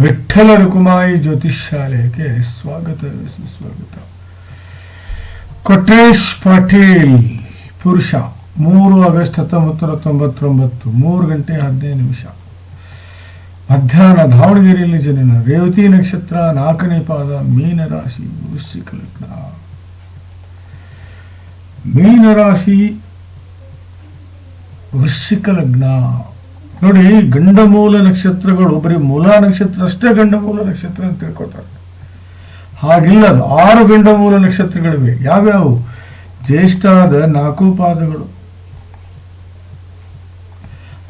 ವಿಠ್ಠಲ ರುಕುಮಾಯಿ ಜ್ಯೋತಿಷ್ಯಾಲಯಕ್ಕೆ ಸ್ವಾಗತ, ಸುಸ್ವಾಗತ. ಕೊಟ್ರೇಶ್ ಪಾಟೀಲ್, ಪುರುಷ, ಮೂರು ಆಗಸ್ಟ್ ಹತ್ತೊಂಬತ್ತು ನೂರ ತೊಂಬತ್ತೊಂಬತ್ತು, ಮೂರು ಗಂಟೆ ಹದಿನೈದು ನಿಮಿಷ. ಮಧ್ಯಾಹ್ನ ದಾವಣಗೆರೆಯಲ್ಲಿ ಜನನ ರೇವತಿ ನಕ್ಷತ್ರ, ನಾಲ್ಕನೇ ಪಾದ, ಮೀನರಾಶಿ, ವೃಶ್ಚಿಕ ಲಗ್ನ. ಮೀನರಾಶಿ, ವೃಶ್ಚಿಕ ಲಗ್ನ. ನೋಡಿ ಗಂಡಮೂಲ ನಕ್ಷತ್ರಗಳು ಬರೀ ಮೂಲ ನಕ್ಷತ್ರ ಅಷ್ಟೇ ಗಂಡಮೂಲ ನಕ್ಷತ್ರ ಅಂತ ತಿಳ್ಕೊತಾರೆ. ಹಾಗಿಲ್ಲ ಆರು ಗಂಡಮೂಲ ನಕ್ಷತ್ರಗಳಿವೆ. ಯಾವ್ಯಾವು? ಜ್ಯೇಷ್ಠಾದ ನಾಲ್ಕು ಪಾದಗಳು.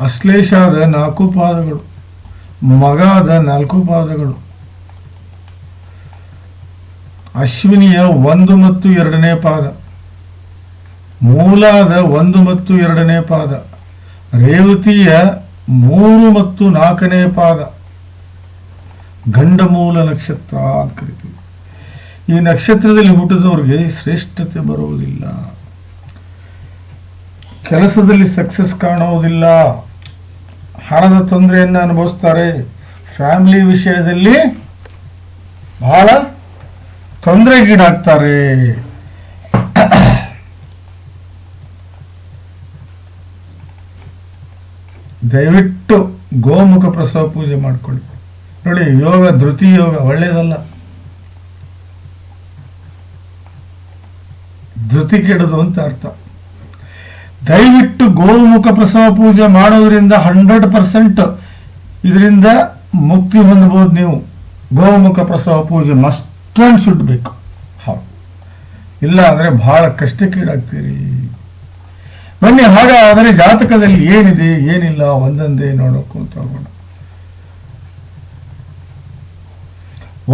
ಅಶ್ಲೇಷಾದ ನಾಲ್ಕು ಪಾದಗಳು. ಮಗಾದ ನಾಲ್ಕು ಪಾದಗಳು. ಅಶ್ವಿನಿಯ ಒಂದು ಮತ್ತು ಎರಡನೇ ಪಾದ. ಮೂಲಾದ ಒಂದು ಮತ್ತು ಎರಡನೇ ಪಾದ. ರೇವತಿಯ ಮೂರು ಮತ್ತು ನಾಲ್ಕನೇ ಪಾದ. ಗಂಡಮೂಲ ನಕ್ಷತ್ರ ಅಂತ ಕರಿತೀವಿ. ಈ ನಕ್ಷತ್ರದಲ್ಲಿ ಹುಟ್ಟಿದವ್ರಿಗೆ ಶ್ರೇಷ್ಠತೆ ಬರುವುದಿಲ್ಲ. ಕೆಲಸದಲ್ಲಿ ಸಕ್ಸಸ್ ಕಾಣುವುದಿಲ್ಲ. ಹಣದ ತೊಂದರೆಯನ್ನು ಅನುಭವಿಸ್ತಾರೆ. ಫ್ಯಾಮಿಲಿ ವಿಷಯದಲ್ಲಿ ಬಹಳ ತೊಂದರೆಗೀಡಾಗ್ತಾರೆ. ದಯವಿಟ್ಟು ಗೋಮುಖ ಪ್ರಸವ ಪೂಜೆ ಮಾಡ್ಕೊಳ್ಳಿ. ನೋಡಿ, ಯೋಗ, ಧೃತಿ ಯೋಗ ಒಳ್ಳೆಯದಲ್ಲ. ಧೃತಿ ಕೆಡದು ಅಂತ ಅರ್ಥ. ದಯವಿಟ್ಟು ಗೋಮುಖ ಪ್ರಸವ ಪೂಜೆ ಮಾಡೋದ್ರಿಂದ ಹಂಡ್ರೆಡ್ ಪರ್ಸೆಂಟ್ ಇದರಿಂದ ಮುಕ್ತಿ ಹೊಂದಬಹುದು ನೀವು. ಗೋಮುಖ ಪ್ರಸವ ಪೂಜೆ ಮಸ್ಟ್ ಸುಡ್ಬೇಕು ಹೌದು. ಇಲ್ಲ ಅಂದ್ರೆ ಬಹಳ ಕಷ್ಟಕ್ಕೀಡಾಗ್ತೀರಿ. ಬನ್ನಿ ಹಾಗಾದರೆ ಜಾತಕದಲ್ಲಿ ಏನಿದೆ, ಏನಿಲ್ಲ, ಒಂದೊಂದೇ ನೋಡೋಕ್ಕಂತ ಹೋಗೋಣ.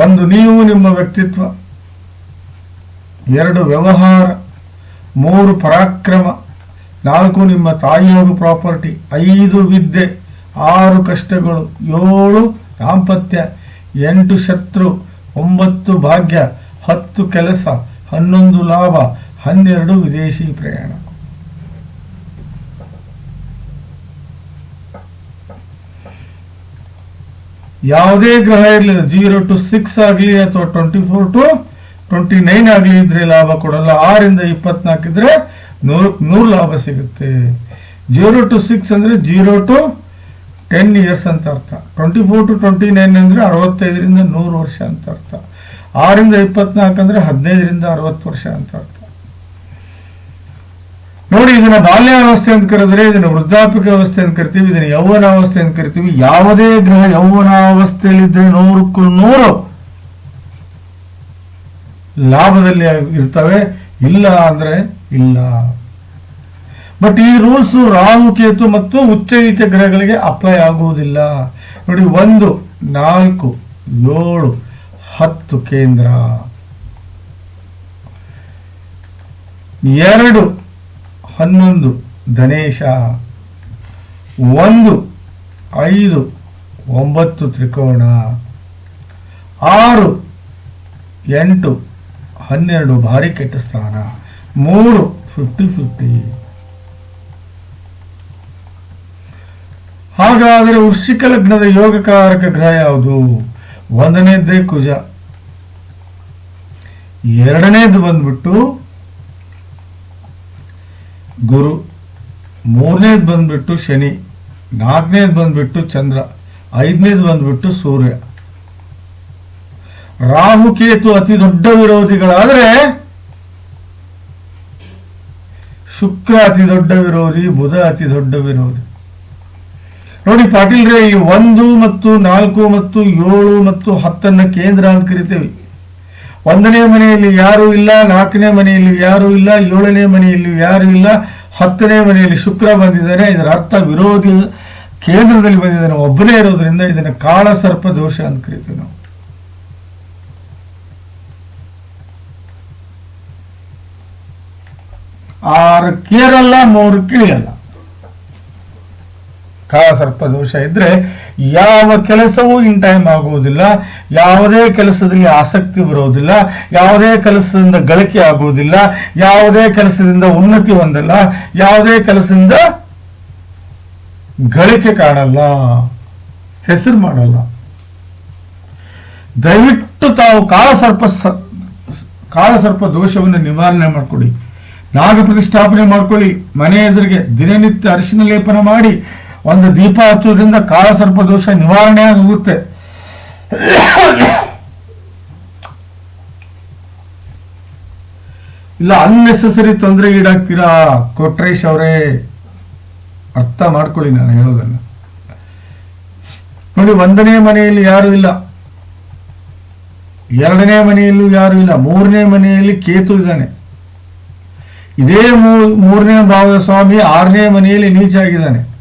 ಒಂದು ನೀವು ನಿಮ್ಮ ವ್ಯಕ್ತಿತ್ವ, ಎರಡು ವ್ಯವಹಾರ, ಮೂರು ಪರಾಕ್ರಮ, ನಾಲ್ಕು ನಿಮ್ಮ ತಾಯಿಯವರು ಪ್ರಾಪರ್ಟಿ, ಐದು ವಿದ್ಯೆ, ಆರು ಕಷ್ಟಗಳು, ಏಳು ದಾಂಪತ್ಯ, ಎಂಟು ಶತ್ರು, ಒಂಬತ್ತು ಭಾಗ್ಯ, ಹತ್ತು ಕೆಲಸ, ಹನ್ನೊಂದು ಲಾಭ, ಹನ್ನೆರಡು ವಿದೇಶಿ ಪ್ರಯಾಣ. ಯಾವುದೇ ಗ್ರಹ ಇರಲಿಲ್ಲ. ಜೀರೋ ಟು ಸಿಕ್ಸ್ ಆಗಲಿ ಅಥವಾ twenty four to twenty nine ಆಗಲಿ ಇದ್ರೆ ಲಾಭ ಕೊಡಲ್ಲ. ಆರಿಂದ ಇಪ್ಪತ್ನಾಲ್ಕು ಇದ್ರೆ ನೂರು ನೂರು ಲಾಭ ಸಿಗುತ್ತೆ. ಜೀರೋ ಟು ಸಿಕ್ಸ್ ಅಂದ್ರೆ ಜೀರೋ ಟು ಟೆನ್ ಇಯರ್ಸ್ ಅಂತ ಅರ್ಥ. Twenty four to twenty nine ಅಂದರೆ ಅರವತ್ತೈದರಿಂದ ನೂರು ವರ್ಷ ಅಂತ ಅರ್ಥ. ಆರಿಂದ ಇಪ್ಪತ್ನಾಲ್ಕು ಅಂದ್ರೆ ಹದಿನೈದರಿಂದ ಅರವತ್ತು ವರ್ಷ ಅಂತ ಅರ್ಥ. ನೋಡಿ, ಇದನ್ನ ಬಾಲ್ಯಾವಸ್ಥೆ ಅಂತ ಕರೆದ್ರೆ ಇದನ್ನ ವೃದ್ಧಾಪಿಕ ವ್ಯವಸ್ಥೆ ಅಂತ ಕರಿತೀವಿ, ಇದನ್ನ ಯೌವನಾವಸ್ಥೆ ಅಂತ ಕರಿತೀವಿ. ಯಾವುದೇ ಗ್ರಹ ಯೌವನಾವಸ್ಥೆಯಲ್ಲಿದ್ರೆ ನೂರಕ್ಕೂ ನೂರು ಲಾಭದಲ್ಲಿ ಇರ್ತವೆ. ಇಲ್ಲ ಅಂದ್ರೆ ಇಲ್ಲ. ಬಟ್ ಈ ರೂಲ್ಸ್ ರಾಹು, ಕೇತು ಮತ್ತು ಉಚ್ಚ ನೀಚ ಗ್ರಹಗಳಿಗೆ ಅಪ್ಲೈ ಆಗುವುದಿಲ್ಲ. ನೋಡಿ, ಒಂದು, ನಾಲ್ಕು, ಏಳು, ಹತ್ತು ಕೇಂದ್ರ. ಎರಡು ಹನ್ನೊಂದು ಧನೇಶ ಒಂದು, ಐದು, ಒಂಬತ್ತು ತ್ರಿಕೋಣ. ಆರು, ಎಂಟು, ಹನ್ನೆರಡು, ಭಾರಿ ಕೆಟ್ಟ ಸ್ಥಾನ. ಮೂರು ಫಿಫ್ಟಿ ಫಿಫ್ಟಿ ಹಾಗಾದರೆ ವೃಶ್ಚಿಕ ಲಗ್ನದ ಯೋಗಕಾರಕ ಗ್ರಹ ಯಾವುದು? ಒಂದನೇದ್ದೇ ಕುಜ. ಎರಡನೇದು ಬಂದ್ಬಿಟ್ಟು ಗುರು. ಮೂರನೇದು ಬಂದ್ಬಿಟ್ಟು ಶನಿ. ನಾಲ್ಕನೇದು ಬಂದ್ಬಿಟ್ಟು ಚಂದ್ರ. ಐದನೇದು ಬಂದ್ಬಿಟ್ಟು ಸೂರ್ಯ. ರಾಹು, ಕೇತು ಅತಿ ದೊಡ್ಡ ವಿರೋಧಿಗಳಾದರೆ ಶುಕ್ರ ಅತಿ ದೊಡ್ಡ ವಿರೋಧಿ, ಬುಧ ಅತಿ ದೊಡ್ಡ ವಿರೋಧಿ. ನೋಡಿ ಪಾಟೀಲ್ರೆ, ಈ ಒಂದು ಮತ್ತು ನಾಲ್ಕು ಮತ್ತು ಏಳು ಮತ್ತು ಹತ್ತನ್ನು ಕೇಂದ್ರ ಅಂತ ಕರಿತೇವೆ. ಒಂದನೇ ಮನೆಯಲ್ಲಿ ಯಾರು ಇಲ್ಲ, ನಾಲ್ಕನೇ ಮನೆಯಲ್ಲಿ ಯಾರು ಇಲ್ಲ, ಏಳನೇ ಮನೆಯಲ್ಲಿ ಯಾರು ಇಲ್ಲ, ಹತ್ತನೇ ಮನೆಯಲ್ಲಿ ಶುಕ್ರ ಬಂದಿದ್ದಾರೆ ಇದರ ಅರ್ಥ ವಿರೋಧಿ ಕೇಂದ್ರದಲ್ಲಿ ಬಂದಿದ್ದಾನೆ. ಒಬ್ಬನೇ ಇರೋದ್ರಿಂದ ಇದನ್ನ ಕಾಳ ಸರ್ಪ ದೋಷ ಅಂತ ಕರಿತೀವಿ ನಾವು. ಆರು ಕೇರಲ್ಲ ಮೂರು ಕಿಳಿಯಲ್ಲ ಕಾಳ ಸರ್ಪ ದೋಷ ಇದ್ರೆ ಯಾವ ಕೆಲಸವೂ ಇನ್ ಟೈಮ್ ಆಗುವುದಿಲ್ಲ, ಯಾವುದೇ ಕೆಲಸದಲ್ಲಿ ಆಸಕ್ತಿ ಬರುವುದಿಲ್ಲ, ಯಾವುದೇ ಕೆಲಸದಿಂದ ಗಳಿಕೆ ಆಗುವುದಿಲ್ಲ, ಯಾವುದೇ ಕೆಲಸದಿಂದ ಉನ್ನತಿ ಹೊಂದಲ್ಲ, ಯಾವುದೇ ಕೆಲಸದಿಂದ ಗಳಿಕೆ ಕಾಣಲ್ಲ, ಹೆಸರು ಮಾಡಲ್ಲ. ದಯವಿಟ್ಟು ತಾವು ಕಾಳಸರ್ಪ ಸ- ಕಾಳಸರ್ಪ ದೋಷವನ್ನು ನಿವಾರಣೆ ಮಾಡಿಕೊಡಿ. ನಾಗ ಪ್ರತಿಷ್ಠಾಪನೆ ಮಾಡ್ಕೊಳ್ಳಿ. ಮನೆ ಎದುರಿಗೆ ದಿನನಿತ್ಯ ಅರಿಶಿನ ಲೇಪನ ಮಾಡಿ. ಒಂದು ದೀಪ ಹಚ್ಚೋದ್ರಿಂದ ಕಾಳಸರ್ಪ ದೋಷ ನಿವಾರಣೆ ಆಗುತ್ತೆ. ಇಲ್ಲ ಅನ್ನೆಸೆಸರಿ ತೊಂದರೆ ಈಡಾಗ್ತೀರಾ? ಕೊಟ್ರೇಶ್ ಅವರೇ, ಅರ್ಥ ಮಾಡ್ಕೊಳ್ಳಿ ನಾನು ಹೇಳೋದನ್ನ. ನೋಡಿ, ಒಂದನೇ ಮನೆಯಲ್ಲಿ ಯಾರು ಇಲ್ಲ. ಎರಡನೇ ಮನೆಯಲ್ಲೂ ಯಾರು ಇಲ್ಲ. ಮೂರನೇ ಮನೆಯಲ್ಲಿ ಕೇತು ಇದ್ದಾನೆ. ಇದೇ ಮೂರನೇ ಭಾವದ ಸ್ವಾಮಿ ಆರನೇ ಮನೆಯಲ್ಲಿ ನೀಚ ಆಗಿದ್ದಾನೆ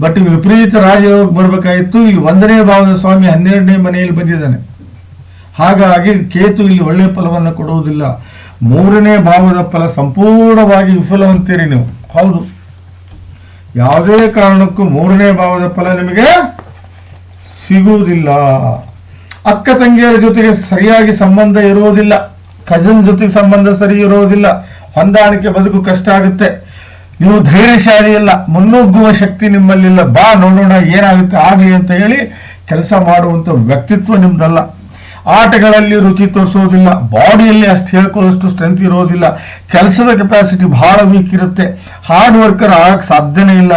ಬಟ್ ವಿಪರೀತ ರಾಜಯೋಗ ಬರಬೇಕಾಗಿತ್ತು, ಇಲ್ಲಿ ಒಂದನೇ ಭಾವದ ಸ್ವಾಮಿ ಹನ್ನೆರಡನೇ ಮನೆಯಲ್ಲಿ ಬಂದಿದ್ದಾನೆ. ಹಾಗಾಗಿ ಕೇತು ಇಲ್ಲಿ ಒಳ್ಳೆ ಫಲವನ್ನು ಕೊಡುವುದಿಲ್ಲ. ಮೂರನೇ ಭಾವದ ಫಲ ಸಂಪೂರ್ಣವಾಗಿ ವಿಫಲವಂತೀರಿ ನೀವು. ಹೌದು. ಯಾವುದೇ ಕಾರಣಕ್ಕೂ ಮೂರನೇ ಭಾವದ ಫಲ ನಿಮಗೆ ಸಿಗುವುದಿಲ್ಲ. ಅಕ್ಕ ತಂಗಿಯರ ಜೊತೆಗೆ ಸರಿಯಾಗಿ ಸಂಬಂಧ ಇರುವುದಿಲ್ಲ. ಕಜನ್ ಜೊತೆಗೆ ಸಂಬಂಧ ಸರಿ ಇರುವುದಿಲ್ಲ. ಹೊಂದಾಣಿಕೆ ಬದುಕು ಕಷ್ಟ ಆಗುತ್ತೆ. ನೀವು ಧೈರ್ಯಶಾಲಿ ಇಲ್ಲ ಮುನ್ನುಗ್ಗುವ ಶಕ್ತಿ ನಿಮ್ಮಲ್ಲಿಲ್ಲ. ಬಾ, ನೋಡೋಣ, ಏನಾಗುತ್ತೆ, ಆಗಲಿ ಅಂತ ಹೇಳಿ ಕೆಲಸ ಮಾಡುವಂತ ವ್ಯಕ್ತಿತ್ವ ನಿಮ್ದಲ್ಲ. ಆಟಗಳಲ್ಲಿ ರುಚಿ ತೋರಿಸೋದಿಲ್ಲ, ಬಾಡಿಯಲ್ಲಿ ಅಷ್ಟು ಹೇಳ್ಕೊಳ್ಳೋಷ್ಟು ಸ್ಟ್ರೆಂತ್ ಇರೋದಿಲ್ಲ. ಕೆಲಸದ ಕೆಪಾಸಿಟಿ ಬಹಳ ವೀಕ್ ಇರುತ್ತೆ. ಹಾರ್ಡ್ ವರ್ಕರ್ ಆಗಕ್ಕೆ ಸಾಧ್ಯನೇ ಇಲ್ಲ.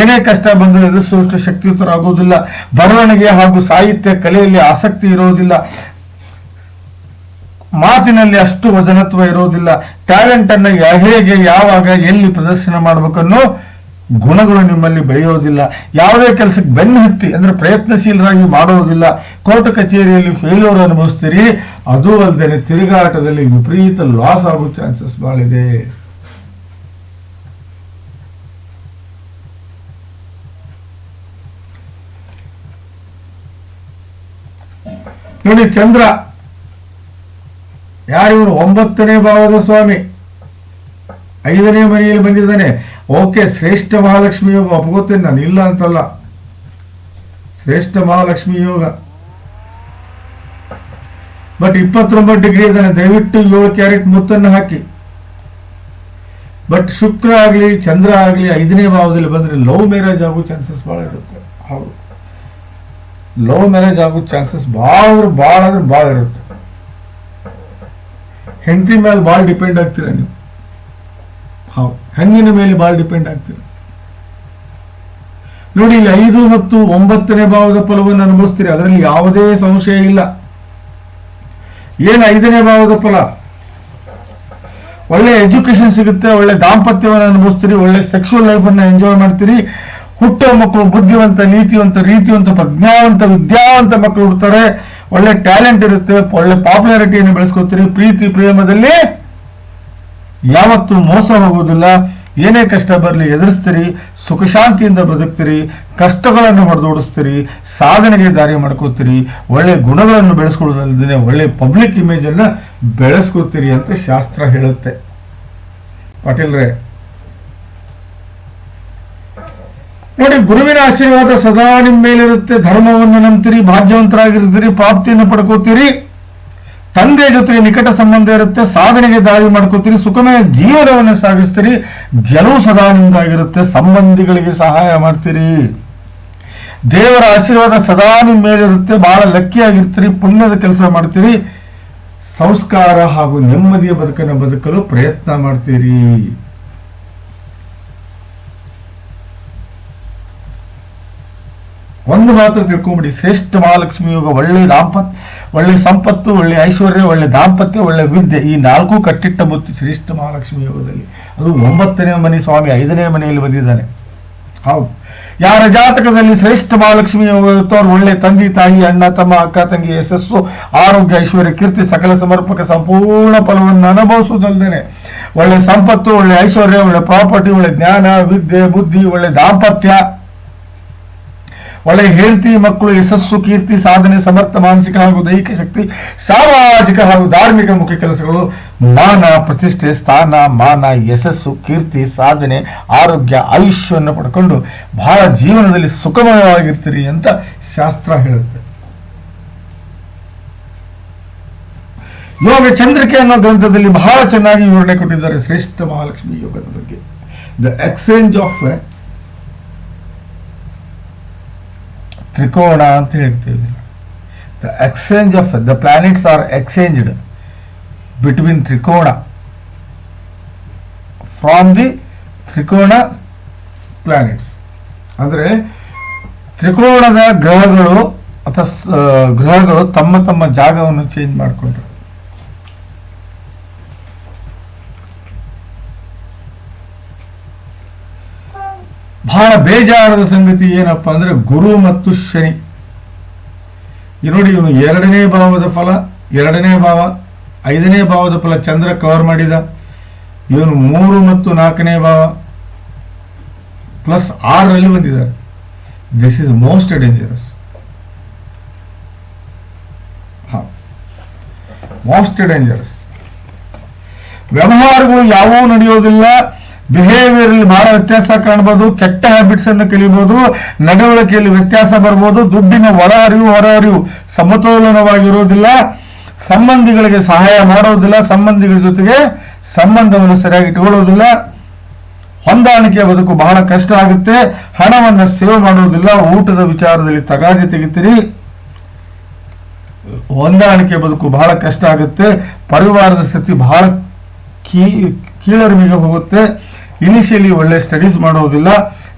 ಏನೇ ಕಷ್ಟ ಬಂದರೂ ಎದುರಿಸುವಷ್ಟು ಶಕ್ತಿಯುತರಾಗೋದಿಲ್ಲ. ಬರವಣಿಗೆ ಹಾಗೂ ಸಾಹಿತ್ಯ, ಕಲೆಯಲ್ಲಿ ಆಸಕ್ತಿ ಇರೋದಿಲ್ಲ. ಮಾತಿನಲ್ಲಿ ಅಷ್ಟು ವಜನತ್ವ ಇರೋದಿಲ್ಲ ಟ್ಯಾಲೆಂಟ್ ಅನ್ನ ಹೇಗೆ, ಯಾವಾಗ, ಎಲ್ಲಿ ಪ್ರದರ್ಶನ ಮಾಡಬೇಕನ್ನೋ ಗುಣಗಳು ನಿಮ್ಮಲ್ಲಿ ಬೆಳೆಯೋದಿಲ್ಲ. ಯಾವುದೇ ಕೆಲಸಕ್ಕೆ ಬೆನ್ನು ಹತ್ತಿ, ಅಂದ್ರೆ ಪ್ರಯತ್ನಶೀಲರಾಗಿ ಮಾಡೋದಿಲ್ಲ. ಕೋರ್ಟ್ ಕಚೇರಿಯಲ್ಲಿ ಫೇಲ್ಯೂರ್ ಅನುಭವಿಸ್ತೀರಿ. ಅದು ಅಲ್ಲದೆ ತಿರುಗಾಟದಲ್ಲಿ ವಿಪರೀತ ಲಾಸ್ ಆಗೋ ಚಾನ್ಸಸ್ ಬಹಳಿದೆ ನೋಡಿ, ಚಂದ್ರ ಯಾರಿವರು ಒಂಬತ್ತನೇ ಭಾವದ ಸ್ವಾಮಿ. ಐದನೇ ಮನೆಯಲ್ಲಿ ಬಂದಿದ್ದಾನೆ. ಓಕೆ, ಶ್ರೇಷ್ಠ ಮಹಾಲಕ್ಷ್ಮಿ ಯೋಗ. ಒಪ್ಕೋತೇನೆ ನಾನು? ಇಲ್ಲ ಅಂತಲ್ಲ. ಶ್ರೇಷ್ಠ ಮಹಾಲಕ್ಷ್ಮಿ ಯೋಗ. ಬಟ್ ಇಪ್ಪತ್ತೊಂಬತ್ತು ಡಿಗ್ರಿ ಇದ್ದಾನೆ. ದಯವಿಟ್ಟು ಏಳು ಕ್ಯಾರೆಟ್ ಮುತ್ತನ್ನು ಹಾಕಿ. ಬಟ್ ಶುಕ್ರ ಆಗಲಿ, ಚಂದ್ರ ಆಗಲಿ, ಐದನೇ ಭಾವದಲ್ಲಿ ಬಂದರೆ ಲವ್ ಮ್ಯಾರೇಜ್ ಆಗೋ ಚಾನ್ಸಸ್ ಭಾಳ ಇರುತ್ತೆ. ಹೌದು. ಲವ್ ಮ್ಯಾರೇಜ್ ಆಗೋ ಚಾನ್ಸಸ್ ಭಾಳ ಅಂದ್ರೆ ಭಾಳ ಅಂದ್ರೆ ಭಾಳ ಇರುತ್ತೆ. ಹೆಂಡತಿ ಮೇಲೆ ಭಾಳ ಡಿಪೆಂಡ್ ಆಗ್ತೀರ ನೀವು? ಹೌದು. ಹೆಣ್ಣಿನ ಮೇಲೆ ಭಾಳ ಡಿಪೆಂಡ್ ಆಗ್ತೀರ? ನೋಡಿ, ಇಲ್ಲಿ ಐದು ಮತ್ತು ಒಂಬತ್ತನೇ ಭಾವದ ಫಲವನ್ನು ಅನುಭವಿಸ್ತೀರಿ. ಅದರಲ್ಲಿ ಯಾವುದೇ ಸಂಶಯ ಇಲ್ಲ. ಏನು ಐದನೇ ಭಾವದ ಫಲ? ಒಳ್ಳೆ ಎಜುಕೇಶನ್ ಸಿಗುತ್ತೆ, ಒಳ್ಳೆ ದಾಂಪತ್ಯವನ್ನು ಅನುಭವಿಸ್ತೀರಿ, ಒಳ್ಳೆ ಸೆಕ್ಷುವಲ್ ಲೈಫ್ ಅನ್ನ ಎಂಜಾಯ್ ಮಾಡ್ತೀರಿ. ಹುಟ್ಟೋ ಮಕ್ಕಳು ಬುದ್ಧಿವಂತ, ನೀತಿವಂತ, ರೀತಿವಂತ, ಪ್ರಜ್ಞಾವಂತ, ವಿದ್ಯಾವಂತ ಮಕ್ಕಳು ಹುಡ್ತಾರೆ. ಒಳ್ಳೆ ಟ್ಯಾಲೆಂಟ್ ಇರುತ್ತೆ, ಒಳ್ಳೆ ಪಾಪ್ಯುಲಾರಿಟಿಯನ್ನು ಬೆಳೆಸ್ಕೊತೀರಿ, ಪ್ರೀತಿ ಪ್ರೇಮದಲ್ಲಿ ಯಾವತ್ತೂ ಮೋಸ ಹೋಗೋದಿಲ್ಲ. ಏನೇ ಕಷ್ಟ ಬರಲಿ ಎದುರಿಸ್ತೀರಿ, ಸುಖಶಾಂತಿಯಿಂದ ಬದುಕ್ತೀರಿ, ಕಷ್ಟಗಳನ್ನು ಹೊಡೆದೋಡಿಸ್ತೀರಿ, ಸಾಧನೆಗೆ ದಾರಿ ಮಾಡ್ಕೋತೀರಿ, ಒಳ್ಳೆ ಗುಣಗಳನ್ನು ಬೆಳೆಸ್ಕೊಳ್ಳೋದಲ್ಲದೆ ಒಳ್ಳೆ ಪಬ್ಲಿಕ್ ಇಮೇಜನ್ನು ಬೆಳೆಸ್ಕೋತೀರಿ ಅಂತ ಶಾಸ್ತ್ರ ಹೇಳುತ್ತೆ. ಪಾಟೀಲ್ರೇ ನೋಡಿ, ಗುರುವಿನ ಆಶೀರ್ವಾದ ಸದಾ ನಿಮ್ಮ ಮೇಲಿರುತ್ತೆ. ಧರ್ಮವನ್ನು ನಂಬ್ತೀರಿ, ಭಾಗ್ಯವಂತರಾಗಿರ್ತೀರಿ, ಪ್ರಾಪ್ತಿಯನ್ನು ಪಡ್ಕೋತೀರಿ. ತಂದೆ ಜೊತೆ ನಿಕಟ ಸಂಬಂಧ ಇರುತ್ತೆ ಸಾಧನೆಗೆ ದಾರಿ ಮಾಡ್ಕೋತೀರಿ, ಸುಖಮಯ ಜೀವನವನ್ನು ಸಾಗಿಸ್ತೀರಿ. ಗೆಲುವು ಸದಾ ನಿಮ್ದಾಗಿರುತ್ತೆ. ಸಂಬಂಧಿಗಳಿಗೆ ಸಹಾಯ ಮಾಡ್ತೀರಿ. ದೇವರ ಆಶೀರ್ವಾದ ಸದಾ ನಿಮ್ಮ ಮೇಲಿರುತ್ತೆ. ಬಹಳ ಲಕ್ಕಿಯಾಗಿರ್ತೀರಿ, ಪುಣ್ಯದ ಕೆಲಸ ಮಾಡ್ತೀರಿ. ಸಂಸ್ಕಾರ ಹಾಗೂ ನೆಮ್ಮದಿಯ ಬದುಕನ್ನು ಬದುಕಲು ಪ್ರಯತ್ನ ಮಾಡ್ತೀರಿ. ಒಂದು ಮಾತ್ರ ತಿಳ್ಕೊಂಬಿಡಿ, ಶ್ರೇಷ್ಠ ಮಹಾಲಕ್ಷ್ಮಿ ಯೋಗ ಒಳ್ಳೆ ದಾಂಪತ್ಯ, ಒಳ್ಳೆ ಸಂಪತ್ತು, ಒಳ್ಳೆ ಐಶ್ವರ್ಯ, ಒಳ್ಳೆ ದಾಂಪತ್ಯ, ಒಳ್ಳೆ ವಿದ್ಯೆ. ಈ ನಾಲ್ಕು ಕಟ್ಟಿಟ್ಟ ಮುತ್ತು ಶ್ರೇಷ್ಠ ಮಹಾಲಕ್ಷ್ಮಿ ಯೋಗದಲ್ಲಿ. ಅದು ಒಂಬತ್ತನೇ ಮನೆ ಸ್ವಾಮಿ, ಐದನೇ ಮನೆಯಲ್ಲಿ ಬಂದಿದ್ದಾನೆ. ಹೌದು. ಯಾರ ಜಾತಕದಲ್ಲಿ ಶ್ರೇಷ್ಠ ಮಹಾಲಕ್ಷ್ಮಿ ಯೋಗ ಇರುತ್ತೋ ಒಳ್ಳೆ ತಂದೆ, ತಾಯಿ, ಅಣ್ಣ, ತಮ್ಮ, ಅಕ್ಕ, ತಂಗಿ, ಯಶಸ್ಸು, ಆರೋಗ್ಯ, ಐಶ್ವರ್ಯ, ಕೀರ್ತಿ, ಸಕಲ ಸಮರ್ಪಕ, ಸಂಪೂರ್ಣ ಫಲವನ್ನು ಅನುಭವಿಸುವುದಲ್ಲದೆ ಒಳ್ಳೆ ಸಂಪತ್ತು, ಒಳ್ಳೆ ಐಶ್ವರ್ಯ, ಒಳ್ಳೆ ಪ್ರಾಪರ್ಟಿ, ಒಳ್ಳೆ ಜ್ಞಾನ, ವಿದ್ಯೆ, ಬುದ್ಧಿ, ಒಳ್ಳೆ ದಾಂಪತ್ಯ. ಒಳ್ಳೆ ಹೆಂಡತಿ, ಮಕ್ಕಳು, ಯಶಸ್ಸು, ಕೀರ್ತಿ, ಸಾಧನೆ, ಸಮರ್ಥ, ಮಾನಸಿಕ ಹಾಗೂ ದೈಹಿಕ ಶಕ್ತಿ, ಸಾಮಾಜಿಕ ಹಾಗೂ ಧಾರ್ಮಿಕ ಮುಖ್ಯ ಕೆಲಸಗಳು ಮಾನ ಪ್ರತಿಷ್ಠೆ, ಸ್ಥಾನ, ಮಾನ, ಯಶಸ್ಸು, ಕೀರ್ತಿ, ಸಾಧನೆ, ಆರೋಗ್ಯ, ಆಯುಷ್ಯವನ್ನು ಪಡ್ಕೊಂಡು ಬಹಳ ಜೀವನದಲ್ಲಿ ಸುಖಮಯವಾಗಿರ್ತೀರಿ ಅಂತ ಶಾಸ್ತ್ರ ಹೇಳುತ್ತೆ. ಯೋಗ ಚಂದ್ರಿಕೆ ಅನ್ನೋ ಗ್ರಂಥದಲ್ಲಿ ಬಹಳ ಚೆನ್ನಾಗಿ ವಿವರಣೆ ಕೊಟ್ಟಿದ್ದಾರೆ ಶ್ರೇಷ್ಠ ಮಹಾಲಕ್ಷ್ಮಿ ಯೋಗದ ಬಗ್ಗೆ. ದ ಎಕ್ಸ್ಚೇಂಜ್ ಆಫ್ ತ್ರಿಕೋಣ ಅಂತ ಹೇಳ್ತೀವಿ. The exchange of the planets are exchanged between ತ್ರಿಕೋಣ. From the ತ್ರಿಕೋಣ planets ಅಂದರೆ ತ್ರಿಕೋಣದ ಗ್ರಹಗಳು ಅಥವಾ ಗ್ರಹಗಳು ತಮ್ಮ ತಮ್ಮ ಜಾಗವನ್ನು ಚೇಂಜ್ ಮಾಡಿಕೊಂಡ್ರು. ಬಹಳ ಬೇಜಾರದ ಸಂಗತಿ ಏನಪ್ಪಾ ಅಂದ್ರೆ ಗುರು ಮತ್ತು ಶನಿ. ನೋಡಿ ಇವನು ಎರಡನೇ ಭಾವದ ಫಲ, ಎರಡನೇ ಭಾವ, ಐದನೇ ಭಾವದ ಫಲ ಚಂದ್ರ ಕವರ್ ಮಾಡಿದ. ಇವನು ಮೂರು ಮತ್ತು ನಾಲ್ಕನೇ ಭಾವ ಪ್ಲಸ್ ಆರರಲ್ಲಿ ಬಂದಿದ್ದಾರೆ. This is most dangerous most dangerous ವ್ಯವಹಾರಗಳು ಯಾವೂ ನಡೆಯೋದಿಲ್ಲ. ಬಿಹೇವಿಯರ್ ಅಲ್ಲಿ ಬಹಳ ವ್ಯತ್ಯಾಸ ಕಾಣಬಹುದು ಕೆಟ್ಟ ಹ್ಯಾಬಿಟ್ಸ್ ಅನ್ನು ಕಲಿಬಹುದು ನಡವಳಿಕೆಯಲ್ಲಿ ವ್ಯತ್ಯಾಸ ಬರ್ಬೋದು, ದುಡ್ಡಿನ ಒಳ ಅರಿವು ಹೊರ ಅರಿವು ಸಮತೋಲನವಾಗಿರೋದಿಲ್ಲ, ಸಂಬಂಧಿಗಳಿಗೆ ಸಹಾಯ ಮಾಡೋದಿಲ್ಲ, ಸಂಬಂಧಿಗಳ ಜೊತೆಗೆ ಸಂಬಂಧವನ್ನು ಸರಿಯಾಗಿ ಇಟ್ಕೊಳ್ಳೋದಿಲ್ಲ. ಹೊಂದಾಣಿಕೆಯ ಬದುಕು ಬಹಳ ಕಷ್ಟ ಆಗುತ್ತೆ, ಹಣವನ್ನು ಸೇವ್ ಮಾಡೋದಿಲ್ಲ, ಊಟದ ವಿಚಾರದಲ್ಲಿ ತಗಾದೆ ತೆಗಿತೀರಿ. ಹೊಂದಾಣಿಕೆ ಬದುಕು ಬಹಳ ಕಷ್ಟ ಆಗುತ್ತೆ, ಪರಿವಾರದ ಸ್ಥಿತಿ ಬಹಳ ಕೀ, ಕೀಳರಿಮೆಗೆ ಹೋಗುತ್ತೆ. ಇನಿಷಿಯಲಿ ಒಳ್ಳೆ ಸ್ಟಡೀಸ್ ಮಾಡೋದಿಲ್ಲ,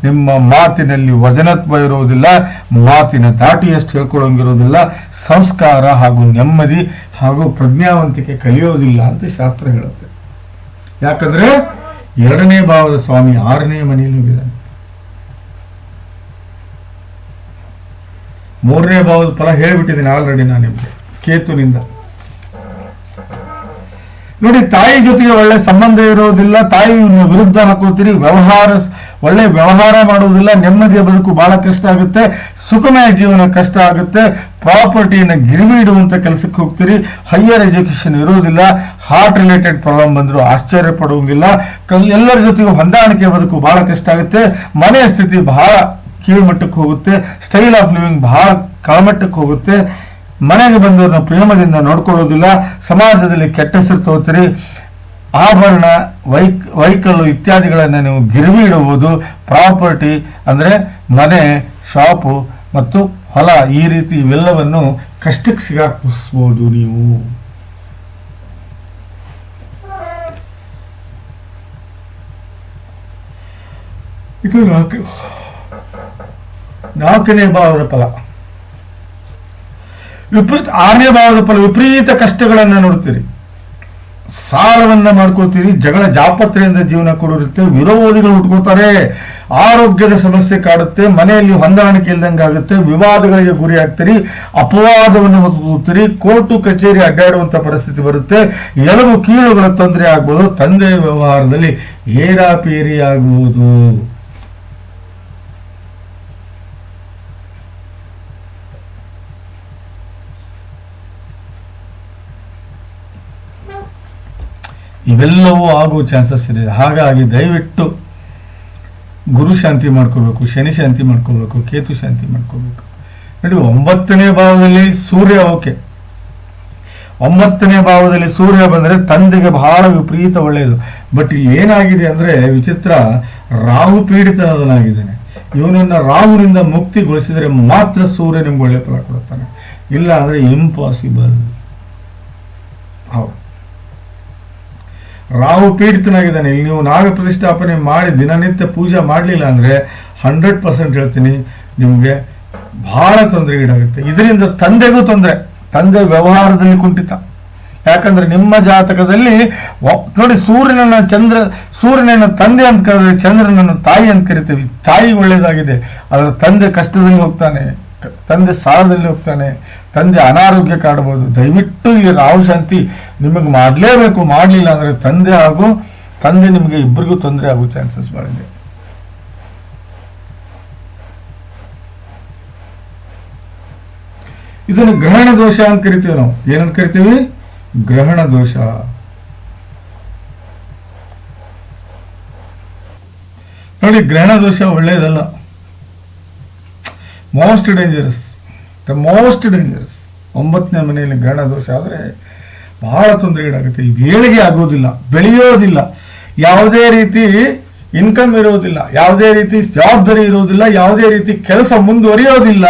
ನಿಮ್ಮ ಮಾತಿನಲ್ಲಿ ವಜನತ್ವ ಇರೋದಿಲ್ಲ, ಮಾತಿನ ದಾಟಿಯಷ್ಟು ಹೇಳ್ಕೊಳ್ಳೋಂಗಿರೋದಿಲ್ಲ ಸಂಸ್ಕಾರ ಹಾಗೂ ನೆಮ್ಮದಿ ಹಾಗೂ ಪ್ರಜ್ಞಾವಂತಿಕೆ ಕಲಿಯೋದಿಲ್ಲ ಅಂತ ಶಾಸ್ತ್ರ ಹೇಳುತ್ತೆ. ಯಾಕಂದ್ರೆ ಎರಡನೇ ಭಾವದ ಸ್ವಾಮಿ ಆರನೇ ಮನೆಯಲ್ಲಿ ಹೋಗಿದ್ದಾನೆ. ಮೂರನೇ ಭಾವದ ಫಲ ಹೇಳ್ಬಿಟ್ಟಿದ್ದೀನಿ ಆಲ್ರೆಡಿ ನಾನು ನಿಮಗೆ ಕೇತುನಿಂದ. ನೋಡಿ, ತಾಯಿ ಜೊತೆಗೆ ಒಳ್ಳೆ ಸಂಬಂಧ ಇರೋದಿಲ್ಲ ತಾಯಿ ವಿರುದ್ಧ ಹಾಕೋತೀರಿ, ವ್ಯವಹಾರ ಒಳ್ಳೆ ವ್ಯವಹಾರ ಮಾಡುವುದಿಲ್ಲ, ನೆಮ್ಮದಿಯ ಬದುಕು ಬಹಳ ಕಷ್ಟ ಆಗುತ್ತೆ, ಸುಖಮಯ ಜೀವನ ಕಷ್ಟ ಆಗುತ್ತೆ, ಪ್ರಾಪರ್ಟಿಯನ್ನು ಗಿರಿವಿ ಇಡುವಂತ ಕೆಲಸಕ್ಕೆ ಹೋಗ್ತೀರಿ ಹೈಯರ್ ಎಜುಕೇಶನ್ ಇರೋದಿಲ್ಲ ಹಾರ್ಟ್ ರಿಲೇಟೆಡ್ ಪ್ರಾಬ್ಲಮ್ ಬಂದರೂ ಆಶ್ಚರ್ಯ ಪಡುವಂಗಿಲ್ಲ ಎಲ್ಲರ ಜೊತೆಗೂ ಹೊಂದಾಣಿಕೆ ಬದುಕು ಬಹಳ ಕಷ್ಟ ಆಗುತ್ತೆ, ಮನೆಯ ಸ್ಥಿತಿ ಬಹಳ ಕೀಳುಮಟ್ಟಕ್ಕೆ ಹೋಗುತ್ತೆ ಸ್ಟೈಲ್ ಆಫ್ ಲಿವಿಂಗ್ ಬಹಳ ಕಳಮಟ್ಟಕ್ಕೆ ಹೋಗುತ್ತೆ ಮನೆಗೆ ಬಂದವ್ರನ್ನ ಪ್ರೇಮದಿಂದ ನೋಡ್ಕೊಳ್ಳೋದಿಲ್ಲ, ಸಮಾಜದಲ್ಲಿ ಕೆಟ್ಟ ಹೆಸರು ತಗೋತೀರಿ ಆಭರಣ, ವೈಕ್, ವೈಕಲ್ಲು ಇತ್ಯಾದಿಗಳನ್ನು ನೀವು ಗಿರ್ವಿ ಇಡಬಹುದು, ಪ್ರಾಪರ್ಟಿ ಅಂದರೆ ಮನೆ, ಶಾಪು ಮತ್ತು ಹೊಲ, ಈ ರೀತಿ ಇವೆಲ್ಲವನ್ನು ಕಷ್ಟಕ್ಕೆ ಸಿಗಾಕಿಸ್ಬೋದು ನೀವು. ಇದು ನಾಲ್ಕು, ನಾಲ್ಕನೇ ಭಾವದ ಫಲ. ವಿಪರೀತ ಆರನೇ ಭಾವದ ಫಲ ವಿಪರೀತ ಕಷ್ಟಗಳನ್ನ ನೋಡ್ತೀರಿ. ಸಾಲವನ್ನ ಮಾಡ್ಕೋತೀರಿ, ಜಗಳ ಜಾಪತ್ರೆಯಿಂದ ಜೀವನ ಕೊಡಿರುತ್ತೆ ವಿರೋಧಿಗಳು ಉಟ್ಕೋತಾರೆ, ಆರೋಗ್ಯದ ಸಮಸ್ಯೆ ಕಾಡುತ್ತೆ, ಮನೆಯಲ್ಲಿ ಹೊಂದಾಣಿಕೆ ಇಲ್ದಂಗೆ ಆಗುತ್ತೆ, ವಿವಾದಗಳಿಗೆ ಗುರಿ ಆಗ್ತೀರಿ ಅಪವಾದವನ್ನು ಹೊತ್ತೀರಿ ಕೋರ್ಟು ಕಚೇರಿ ಅಡ್ಡಾಡುವಂತ ಪರಿಸ್ಥಿತಿ ಬರುತ್ತೆ. ಎಲ್ಲವೂ ಕೀಳುಗಳ ತೊಂದರೆ ಆಗ್ಬೋದು, ತಂದೆ ವ್ಯವಹಾರದಲ್ಲಿ ಏರಾಪೇರಿ ಆಗುವುದು ಇವೆಲ್ಲವೂ ಆಗುವ ಚಾನ್ಸಸ್ ಇದೆ. ಹಾಗಾಗಿ ದಯವಿಟ್ಟು ಗುರು ಶಾಂತಿ ಮಾಡ್ಕೋಬೇಕು, ಶನಿ ಶಾಂತಿ ಮಾಡ್ಕೋಬೇಕು, ಕೇತು ಶಾಂತಿ ಮಾಡ್ಕೋಬೇಕು. ನೋಡಿ, ಒಂಬತ್ತನೇ ಭಾವದಲ್ಲಿ ಸೂರ್ಯ ಓಕೆ. ಒಂಬತ್ತನೇ ಭಾವದಲ್ಲಿ ಸೂರ್ಯ ಬಂದರೆ ತಂದೆಗೆ ಬಹಳ ವಿಪರೀತ ಒಳ್ಳೆಯದು. ಬಟ್ ಇಲ್ಲಿ ಏನಾಗಿದೆ ಅಂದ್ರೆ ವಿಚಿತ್ರ ರಾಹು ಪೀಡಿತನಾಗಿದ್ದಾನೆ ಇವನನ್ನ ರಾಹುನಿಂದ ಮುಕ್ತಿಗೊಳಿಸಿದರೆ ಮಾತ್ರ ಸೂರ್ಯ ನಿಮ್ಗೆ ಒಳ್ಳೆ ಫಲ ಕೊಡುತ್ತಾನೆ. ಇಲ್ಲ ಅಂದ್ರೆ ಇಂಪಾಸಿಬಲ್ ಹೌದು. ರಾಹು ಪೀಡಿತನಾಗಿದ್ದಾನೆ. ಇಲ್ಲಿ ನೀವು ನಾಗ ಪ್ರತಿಷ್ಠಾಪನೆ ಮಾಡಿ ದಿನನಿತ್ಯ ಪೂಜೆ ಮಾಡಲಿಲ್ಲ ಅಂದರೆ ಹಂಡ್ರೆಡ್ ಪರ್ಸೆಂಟ್ ಹೇಳ್ತೀನಿ, ನಿಮಗೆ ಬಹಳ ತೊಂದರೆಗೀಡಾಗುತ್ತೆ ಇದರಿಂದ ತಂದೆಗೂ ತೊಂದರೆ. ತಂದೆ ವ್ಯವಹಾರದಲ್ಲಿ ಕುಂಠಿತ. ಯಾಕಂದ್ರೆ ನಿಮ್ಮ ಜಾತಕದಲ್ಲಿ ನೋಡಿ ಸೂರ್ಯನನ್ನ ಚಂದ್ರ, ಸೂರ್ಯನನ್ನ ತಂದೆ ಅಂತ ಕರೆದ್ರೆ ಚಂದ್ರನನ್ನು ತಾಯಿ ಅಂತ ಕರಿತೀವಿ. ತಾಯಿ ಒಳ್ಳೆಯದಾಗಿದೆ ಅದರ ತಂದೆ ಕಷ್ಟದಲ್ಲಿ ಹೋಗ್ತಾನೆ, ತಂದೆ ಸಾಲದಲ್ಲಿ ಹೋಗ್ತಾನೆ ತಂದೆ ಅನಾರೋಗ್ಯ ಕಾಡಬಹುದು. ದಯವಿಟ್ಟು ಈ ರಾಹು ಶಾಂತಿ ನಿಮಗೆ ಮಾಡಲೇಬೇಕು. ಮಾಡಲಿಲ್ಲ ಅಂದ್ರೆ ತಂದೆ ಹಾಗೂ ತಂದೆ ನಿಮಗೆ ಇಬ್ಬರಿಗೂ ತೊಂದರೆ ಆಗೋ ಚಾನ್ಸಸ್ ಇದೆ. ಇದನ್ನು ಗ್ರಹಣ ದೋಷ ಅಂತ ಕರಿತೀವಿ ನಾವು. ಏನಂತ ಕರಿತೀವಿ? ಗ್ರಹಣ ದೋಷ. ನೋಡಿ, ಗ್ರಹಣ ದೋಷ ಒಳ್ಳೆಯದಲ್ಲ most dangerous the most dangerous ಒಂಬತ್ತನೇ ಮನೆಯಲ್ಲಿ ಗ್ರಹಣ ದೋಷ ಆದರೆ ಬಹಳ ತೊಂದರೆಗಳಾಗುತ್ತೆ ಏಳಿಗೆ ಆಗೋದಿಲ್ಲ, ಬೆಳೆಯೋದಿಲ್ಲ. ಯಾವುದೇ ರೀತಿ ಇನ್ಕಮ್ ಇರೋದಿಲ್ಲ, ಯಾವುದೇ ರೀತಿ ಜವಾಬ್ದಾರಿ ಇರೋದಿಲ್ಲ, ಯಾವುದೇ ರೀತಿ ಕೆಲಸ ಮುಂದುವರಿಯೋದಿಲ್ಲ.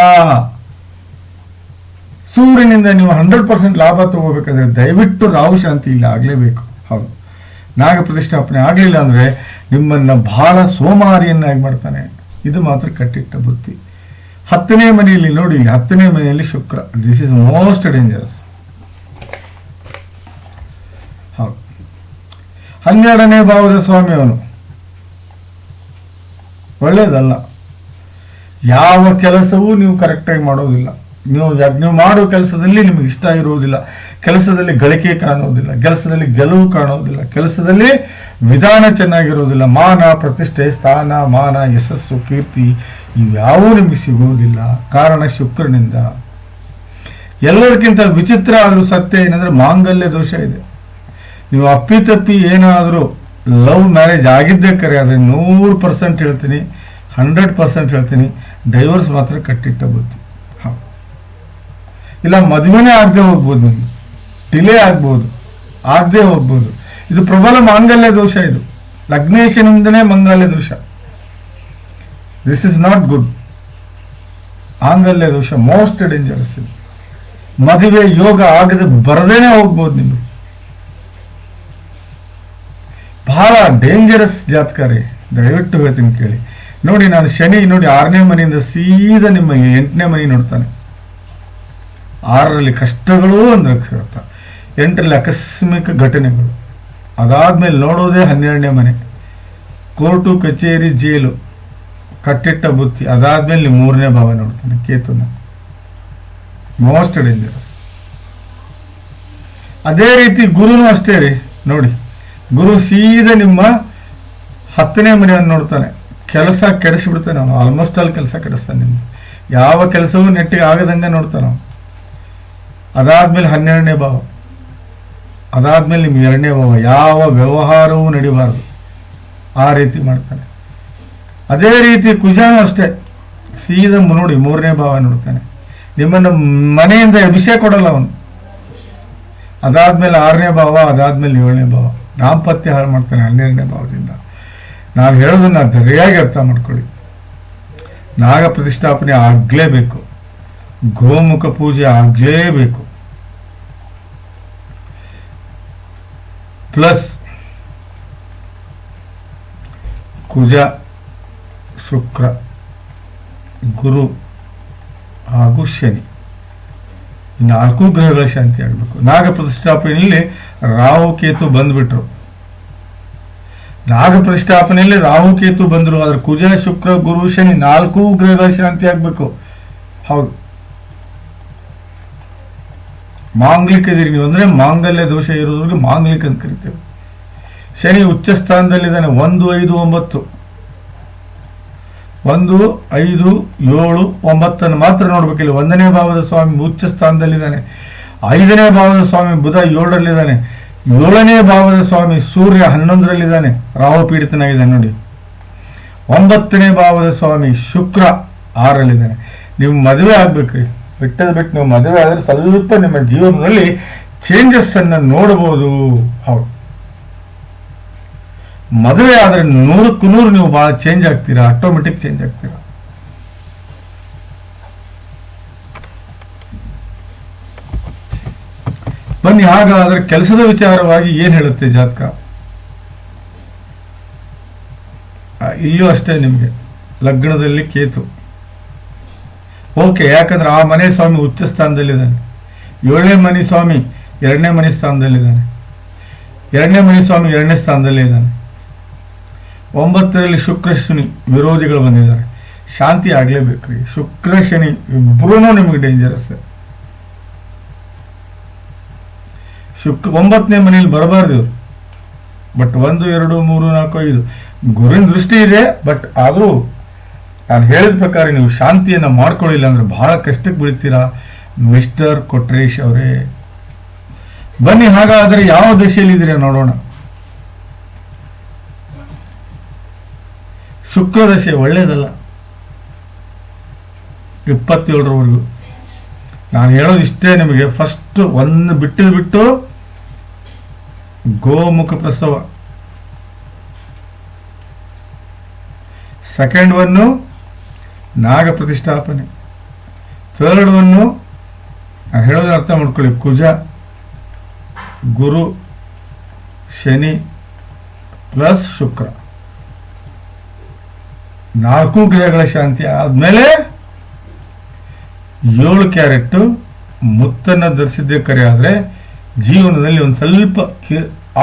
ಸೂರ್ಯನಿಂದ ನೀವು ಹಂಡ್ರೆಡ್ ಪರ್ಸೆಂಟ್ ಲಾಭ ತಗೋಬೇಕಾದ್ರೆ ದಯವಿಟ್ಟು ರಾಹು ಶಾಂತಿ ಇಲ್ಲ ಆಗಲೇಬೇಕು. ಹೌದು. ನಾಗ ಪ್ರತಿಷ್ಠಾಪನೆ ಆಗಲಿಲ್ಲ ಅಂದರೆ ನಿಮ್ಮನ್ನು ಬಹಳ ಸೋಮಾರಿಯನ್ನಾಗಿ ಮಾಡ್ತಾನೆ. ಇದು ಮಾತ್ರ ಕಟ್ಟಿಟ್ಟ ಬುದ್ಧಿ. ಹತ್ತನೇ ಮನೆಯಲ್ಲಿ ನೋಡಿ ಇಲ್ಲಿ ಹತ್ತನೇ ಮನೆಯಲ್ಲಿ Shukra. This is most dangerous ಹನ್ನೆರಡನೇ ಭಾವದ ಸ್ವಾಮಿ ಅವನು. ಒಳ್ಳೇದಲ್ಲ. ಯಾವ ಕೆಲಸವೂ ನೀವು ಕರೆಕ್ಟಾಗಿ ಮಾಡೋದಿಲ್ಲ. ನೀವು ನೀವು ಮಾಡೋ ಕೆಲಸದಲ್ಲಿ ನಿಮಗೆ ಇಷ್ಟ ಇರುವುದಿಲ್ಲ ಕೆಲಸದಲ್ಲಿ ಗಳಿಕೆ ಕಾಣೋದಿಲ್ಲ. ಕೆಲಸದಲ್ಲಿ ಗೆಲುವು ಕಾಣೋದಿಲ್ಲ. ಕೆಲಸದಲ್ಲಿ ವಿಧಾನ ಚೆನ್ನಾಗಿರೋದಿಲ್ಲ, ಮಾನ, ಪ್ರತಿಷ್ಠೆ, ಸ್ಥಾನ, ಮಾನ, ಯಶಸ್ಸು, ಕೀರ್ತಿ, ಇವ್ಯಾವೂ ನಿಮಗೆ ಸಿಗುವುದಿಲ್ಲ. ಕಾರಣ ಶುಕ್ರನಿಂದ. ಎಲ್ಲರಿಗಿಂತ ವಿಚಿತ್ರ ಆದರೂ ಸತ್ಯ ಏನಂದ್ರೆ ಮಾಂಗಲ್ಯ ದೋಷ ಇದೆ. ನೀವು ಅಪ್ಪಿತಪ್ಪಿ ಏನಾದರೂ ಲವ್ ಮ್ಯಾರೇಜ್ ಆಗಿದ್ದೇ ಕರೆ, ಆದರೆ ನೂರು ಪರ್ಸೆಂಟ್ ಹೇಳ್ತೀನಿ, ಹಂಡ್ರೆಡ್ ಪರ್ಸೆಂಟ್ ಹೇಳ್ತೀನಿ, ಡೈವರ್ಸ್ ಮಾತ್ರ ಕಟ್ಟಿಟ್ಟ ಬುದ್ಧಿ. ಇಲ್ಲ, ಮದುವೆನೇ ಆಗದೆ ಹೋಗ್ಬೋದು ಡಿಲೇ ಆಗ್ಬೋದು. ಆಗದೆ ಹೋಗ್ಬೋದು. ಇದು ಪ್ರಬಲ ಮಾಂಗಲ್ಯ ದೋಷ ಇದು. ಲಗ್ನೇಶನಿಂದನೇ ಮಂಗಲ್ಯ ದೋಷ. ದಿಸ್ ಇಸ್ ನಾಟ್ ಗುಡ್ ಮಾಂಗಲ್ಯ ದೋಷ ಮೋಸ್ಟ್ ಡೇಂಜರಸ್ ಇದು. ಮದುವೆ ಯೋಗ ಆಗದ ಬರದೇನೆ ಹೋಗ್ಬೋದು ನಿಮಗೆ ಬಹಳ ಡೇಂಜರಸ್ ಜಾತಕ ರೀ ದಯವಿಟ್ಟು ಹೇಳ್ತೀನಿ ಕೇಳಿ. ನೋಡಿ ನಾನು ಶನಿ, ನೋಡಿ ಆರನೇ ಮನೆಯಿಂದ ಸೀದಾ ನಿಮ್ಮ ಎಂಟನೇ ಮನೆ ನೋಡ್ತಾನೆ. ಆರರಲ್ಲಿ ಕಷ್ಟಗಳು ಅಕ್ಷರತ ಎಂಟರಲ್ಲಿ ಆಕಸ್ಮಿಕ ಘಟನೆಗಳು. ಅದಾದ್ಮೇಲೆ ನೋಡೋದೇ ಹನ್ನೆರಡನೇ ಮನೆ. ಕೋರ್ಟು, ಕಚೇರಿ, ಜೈಲು. ಕಟ್ಟಿಟ್ಟ ಬುತ್ತಿ. ಅದಾದ್ಮೇಲೆ ನೀವು ಮೂರನೇ ಭಾವ ನೋಡ್ತಾನೆ, ಕೇತುನ. ಮೋಸ್ಟ್ ಡೇಂಜರಸ್ ಅದೇ ರೀತಿ ಗುರುನು ಅಷ್ಟೇ ರೀ, ನೋಡಿ. ಗುರು ಸೀದಾ ನಿಮ್ಮ ಹತ್ತನೇ ಮನೆಯನ್ನು ನೋಡ್ತಾನೆ. ಕೆಲಸ ಕೆಡಿಸ್ಬಿಡ್ತಾನೆ ಅವನು. ಆಲ್ಮೋಸ್ಟ್ ಆಲ್ ಕೆಲಸ ಕೆಡಿಸ್ತಾನೆ ನಿಮ್ಗೆ. ಯಾವ ಕೆಲಸವೂ ನೆಟ್ಟಿಗೆ ಆಗದಂಗೆ ನೋಡ್ತಾನೆ ಅವನು. ಅದಾದ್ಮೇಲೆ ಹನ್ನೆರಡನೇ ಭಾವ. ಅದಾದ್ಮೇಲೆ ನಿಮ್ಮ ಎರಡನೇ ಭಾವ ಯಾವ ವ್ಯವಹಾರವೂ ನಡಿಬಾರದು. ಆ ರೀತಿ ಮಾಡ್ತಾನೆ. ಅದೇ ರೀತಿ ಕುಜಾನು ಅಷ್ಟೇ. ಸೀದಾ ನೋಡಿ ಮೂರನೇ ಭಾವ ನೋಡ್ತಾನೆ. ನಿಮ್ಮನ್ನು ಮನೆಯಿಂದ ಅಭಿಷೇಕ ಕೊಡಲ್ಲ ಅವನು. ಅದಾದ್ಮೇಲೆ ಆರನೇ ಭಾವ, ಅದಾದ್ಮೇಲೆ ಏಳನೇ ಭಾವ. ದಾಂಪತ್ಯ ಹಾಳು ಮಾಡ್ತಾನೆ ಹನ್ನೆರಡನೇ ಭಾವದಿಂದ. ನಾನು ಹೇಳೋದನ್ನ ಸರಿಯಾಗಿ ಅರ್ಥ ಮಾಡ್ಕೊಳ್ಳಿ. ನಾಗ ಪ್ರತಿಷ್ಠಾಪನೆ ಆಗಲೇಬೇಕು. ಗೋಮುಖ ಪೂಜೆ ಆಗಲೇಬೇಕು. ಪ್ಲಸ್ ಕುಜ, ಶುಕ್ರ, ಗುರು ಹಾಗೂ ಶನಿ. ನಾಲ್ಕು ಗ್ರಹಗಳ ಶಾಂತಿ ಆಗಬೇಕು ನಾಗ ಪ್ರತಿಷ್ಠಾಪನೆಯಲ್ಲಿ ರಾಹು, ಕೇತು ಬಂದ್ಬಿಟ್ರು. ನಾಗ ಪ್ರತಿಷ್ಠಾಪನೆಯಲ್ಲಿ ರಾಹು, ಕೇತು ಬಂದರು. ಆದ್ರೆ ಕುಜ, ಶುಕ್ರ, ಗುರು, ಶನಿ ನಾಲ್ಕು ಗ್ರಹಗಳ ಶಾಂತಿ ಆಗಬೇಕು ಹೌದು. ಮಾಂಗ್ಲಿಕ ಅಂದರೆ ಅಂದ್ರೆ ಮಾಂಗಲ್ಯ ದೋಷ ಇರೋದ್ರಿಗೆ ಮಾಂಗ್ಲಿಕ ಅಂತ ಕರಿತೇವೆ. ಶನಿ ಉಚ್ಚ ಸ್ಥಾನದಲ್ಲಿದ್ದಾನೆ, ಒಂದು, ಐದು, ಒಂಬತ್ತು. ಒಂದು, ಐದು, ಏಳು, ಒಂಬತ್ತನ್ನು ಮಾತ್ರ ನೋಡ್ಬೇಕಿಲ್ಲ ಒಂದನೇ ಭಾವದ ಸ್ವಾಮಿ ಉಚ್ಚ ಸ್ಥಾನದಲ್ಲಿದ್ದಾನೆ, ಐದನೇ ಭಾವದ ಸ್ವಾಮಿ ಬುಧ ಏಳರಲ್ಲಿದ್ದಾನೆ, ಏಳನೇ ಭಾವದ ಸ್ವಾಮಿ ಸೂರ್ಯ ಹನ್ನೊಂದರಲ್ಲಿದ್ದಾನೆ, ರಾಹು ಪೀಡಿತನಾಗಿದ್ದಾನೆ ನೋಡಿ. ಒಂಬತ್ತನೇ ಭಾವದ ಸ್ವಾಮಿ ಶುಕ್ರ ಆರಲ್ಲಿದ್ದಾನೆ ನೀವು ಮದುವೆ ಆಗ್ಬೇಕ್ರಿ ಬಿಟ್ಟದ ಬಿಟ್ಟು ನೀವು ಮದುವೆ ಆದ್ರೆ ಸ್ವಲ್ಪ ನಿಮ್ಮ ಜೀವನದಲ್ಲಿ ಚೇಂಜಸ್ ಅನ್ನ ನೋಡಬಹುದು ಹೌದು. ಮದುವೆ ಆದ್ರೆ ನೂರಕ್ಕೂ ನೂರು ನೀವು ಬಹಳ ಚೇಂಜ್ ಆಗ್ತೀರಾ? ಆಟೋಮೆಟಿಕ್ ಚೇಂಜ್ ಆಗ್ತೀರಾ? ಬನ್ನಿ, ಹಾಗಾದ್ರೆ ಕೆಲಸದ ವಿಚಾರವಾಗಿ ಏನ್ ಹೇಳುತ್ತೆ ಜಾತಕ? ಇಲ್ಲೂ ಅಷ್ಟೇ ನಿಮ್ಗೆ. ಲಗ್ನದಲ್ಲಿ ಕೇತು. ಓಕೆ, ಯಾಕಂದ್ರೆ ಆ ಮನೆ ಸ್ವಾಮಿ ಉಚ್ಚ ಸ್ಥಾನದಲ್ಲಿದ್ದಾನೆ. ಏಳನೇ ಮನೆ ಸ್ವಾಮಿ ಎರಡನೇ ಮನೆ ಸ್ಥಾನದಲ್ಲಿದ್ದಾನೆ ಎರಡನೇ ಮನೆ ಸ್ವಾಮಿ ಎರಡನೇ ಸ್ಥಾನದಲ್ಲಿ ಇದ್ದಾನೆ ಒಂಬತ್ತರಲ್ಲಿ ಶುಕ್ರ ಶನಿ ವಿರೋಧಿಗಳು ಬಂದಿದ್ದಾರೆ. ಶಾಂತಿ ಆಗ್ಲೇಬೇಕ್ರಿ ಶುಕ್ರ ಶನಿ ಇಬ್ಬರೂ ನಿಮಗೆ ಡೇಂಜರಸ್ ಶುಕ್ರ ಒಂಬತ್ತನೇ ಮನೆಯಲ್ಲಿ ಬರಬಾರ್ದು ಬಟ್ ಒಂದು, ಎರಡು, ಮೂರು, ನಾಲ್ಕು, ಐದು. ಗುರುವಿನ ದೃಷ್ಟಿ ಇದೆ ಬಟ್ ಆದರೂ ನಾನು ಹೇಳಿದ ಪ್ರಕಾರ ನೀವು ಶಾಂತಿಯನ್ನು ಮಾಡ್ಕೊಳ್ಳಿಲ್ಲ ಅಂದ್ರೆ ಬಹಳ ಕಷ್ಟಕ್ಕೆ ಬೀಳ್ತೀರಾ? ಮಿಸ್ಟರ್ ಕೊಟ್ರೇಶ್ ಅವರೇ. ಬನ್ನಿ, ಹಾಗಾದ್ರೆ ಯಾವ ದಶೆಯಲ್ಲಿದ್ದೀರಾ ನೋಡೋಣ. ಶುಕ್ರ ದಶೆ ಒಳ್ಳೇದಲ್ಲ. ಇಪ್ಪತ್ತೇಳರವರೆಗೂ. ನಾನು ಹೇಳೋದು ಇಷ್ಟೇ ನಿಮಗೆ. ಫಸ್ಟ್ ಒಂದು ಬಿಟ್ಟಿದ್ ಬಿಟ್ಟು ಗೋಮುಖ ಪ್ರಸವ. ಸೆಕೆಂಡ್ ಒನ್ನು ನಾಗ ಪ್ರತಿಷ್ಠಾಪನೆ. ಥರ್ಡ್ ಒನ್ನು ನಾನು ಹೇಳೋದು ಅರ್ಥ ಮಾಡ್ಕೊಳ್ಳಿ. ಕುಜ, ಗುರು, ಶನಿ ಪ್ಲಸ್ ಶುಕ್ರ. ನಾಲ್ಕು ಗ್ರಹಗಳ ಶಾಂತಿ ಆದ್ಮೇಲೆ ಏಳು ಕ್ಯಾರೆಟ್ಟು ಮುತ್ತನ್ನು ಧರಿಸಿದ್ದೇ ಕರೆ ಆದರೆ ಜೀವನದಲ್ಲಿ ಒಂದು ಸ್ವಲ್ಪ ಕಿ,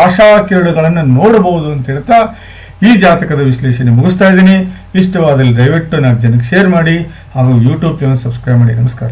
ಆಶಾ ಕಿರಣಗಳನ್ನು ನೋಡಬಹುದು ಅಂತ ಹೇಳ್ತಾ ಈ ಜಾತಕದ ವಿಶ್ಲೇಷಣೆ ಮುಗಿಸ್ತಾ ಇದ್ದೀನಿ. ಇಷ್ಟವಾದಲ್ಲಿ ದಯವಿಟ್ಟು ನಾಲ್ಕು ಜನಕ್ಕೆ ಶೇರ್ ಮಾಡಿ ಹಾಗೂ ಯೂಟ್ಯೂಬ್ ಚಾನಲ್ ಸಬ್ಸ್ಕ್ರೈಬ್ ಮಾಡಿ. ನಮಸ್ಕಾರ.